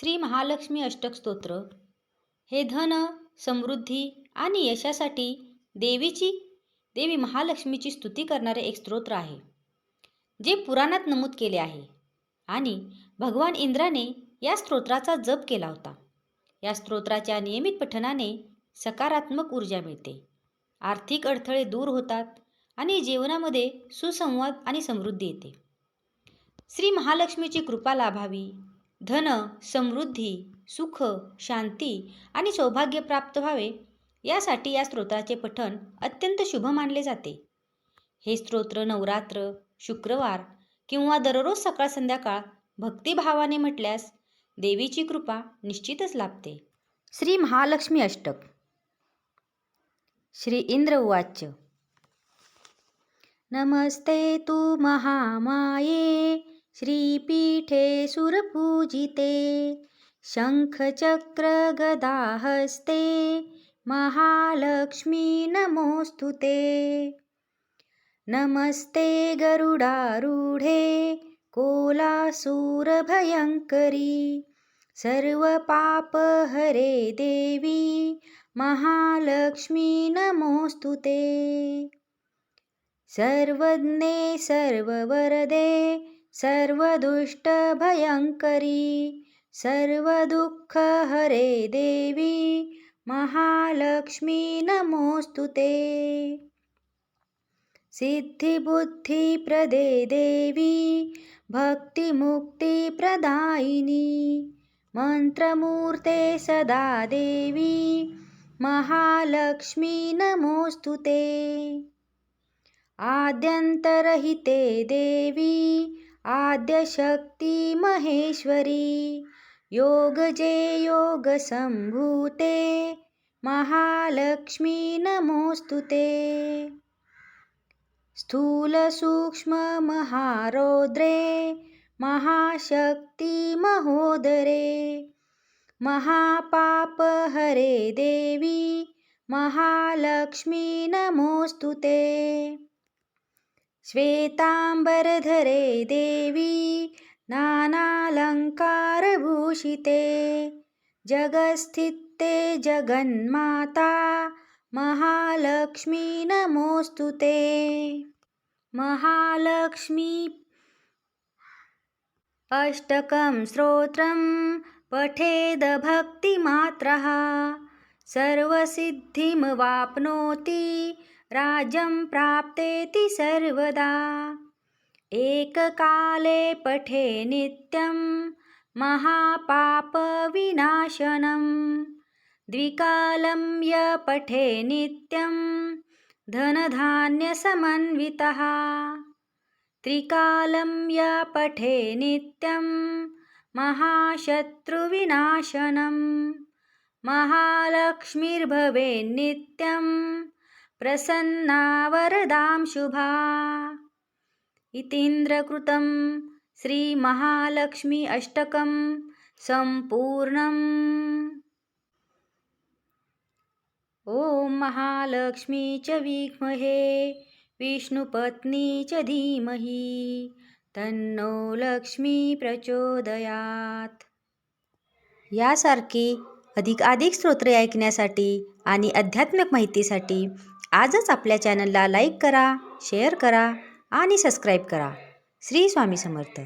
श्री महालक्ष्मी अष्टक स्तोत्र हे धन समृद्धी आणि यशासाठी देवीची देवी महालक्ष्मीची स्तुती करणारे एक स्तोत्र आहे जे पुराणात नमूद केले आहे. आणि भगवान इंद्राने या स्तोत्राचा जप केला होता. या स्तोत्राच्या नियमित पठनाने सकारात्मक ऊर्जा मिळते. आर्थिक अडथळे दूर होतात आणि जीवनामध्ये सुसंवाद आणि समृद्धी येते. श्री महालक्ष्मीची कृपा लाभावी धन समृद्धी सुख शांती आणि सौभाग्य प्राप्त व्हावे यासाठी या स्तोत्राचे पठण अत्यंत शुभ मानले जाते. हे स्तोत्र नवरात्र शुक्रवार किंवा दररोज सकाळ संध्याकाळ भक्तिभावाने म्हटल्यास देवीची कृपा निश्चितच लाभते. श्री महालक्ष्मी अष्टक. श्री इंद्र उवाच. नमस्ते तू महामाये श्रीपीठे सुरपूजिते शङ्खचक्रगदाहस्ते महालक्ष्मी नमोऽस्तु ते नमस्ते गरुडारूढे कोलासूरभयङ्करी सर्वपापहरे देवी महालक्ष्मी नमोऽस्तु ते सर्वज्ञे सर्ववरदे सर्वदुष्टभयङ्करी सर्वदुःखहरे देवी महालक्ष्मी नमोऽस्तु ते। सिद्धिबुद्धिप्रदे देवी भक्तिमुक्तिप्रदायिनी मन्त्रमूर्ते सदा देवी महालक्ष्मी नमोऽस्तु ते। आद्यन्तरहिते देवी आद्यशक्ति महेश्वरी योगजे संभूते महालक्ष्मी नमोऽस्तु ते। स्थूलसूक्ष्ममहारौद्रे महाशक्तिमहोदरे महापापहरे देवी महालक्ष्मी नमोऽस्तु ते। श्वेताम्बरधरे देवी नानालङ्कारभूषिते जगस्थिते जगन्माता महालक्ष्मी नमोऽस्तु ते। महालक्ष्मी अष्टकं श्रोत्रं पठेदभक्तिमात्रः सर्वसिद्धिमवाप्नोति राज्यं प्राप्तेति सर्वदा। एककाले पठे नित्यं महापापविनाशनं। द्विकालं य पठे नित्यं धनधान्यसमन्वितः। त्रिकालं य पठे नित्यं महाशत्रुविनाशनं। महालक्ष्मीर्भवेन्नित्यं प्रसन्ना वरदां शुभा। इतीन्द्रकृतं श्रीमहालक्ष्मी अष्टकं सम्पूर्णम्। ॐ महालक्ष्मी च विद्महे विष्णुपत्नी च धीमहि तन्नो लक्ष्मी प्रचोदयात। यासारखी अधिकाधिक स्तोत्रे ऐकण्यासाठी आणि आध्यात्मिक माहितीसाठी आजच आपल्या चॅनलला लाईक करा शेअर करा आणि सबस्क्राईब करा. श्री स्वामी समर्थ.